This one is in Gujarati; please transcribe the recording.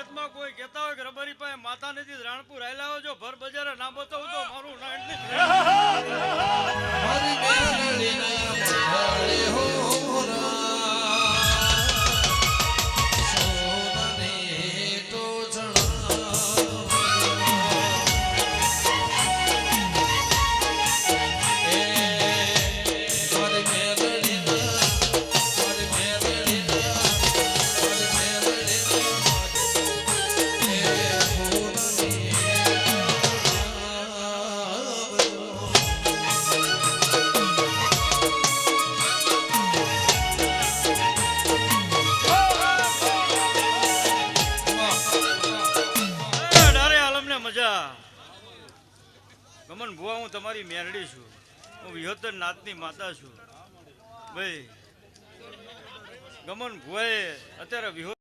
જો કોઈ કહેતા હોય કે રબારી પાસે માતા નથી રાણપુર આવેલા હોય, જો ભર બજારે ના બતાવું તો મારું ના મજા ગમન ભુવા, હું તમારી મેરડી છું. હું વિહોતર નાથની માતા છું. ભાઈ, ગમન ભુવાએ અત્યારે વિહો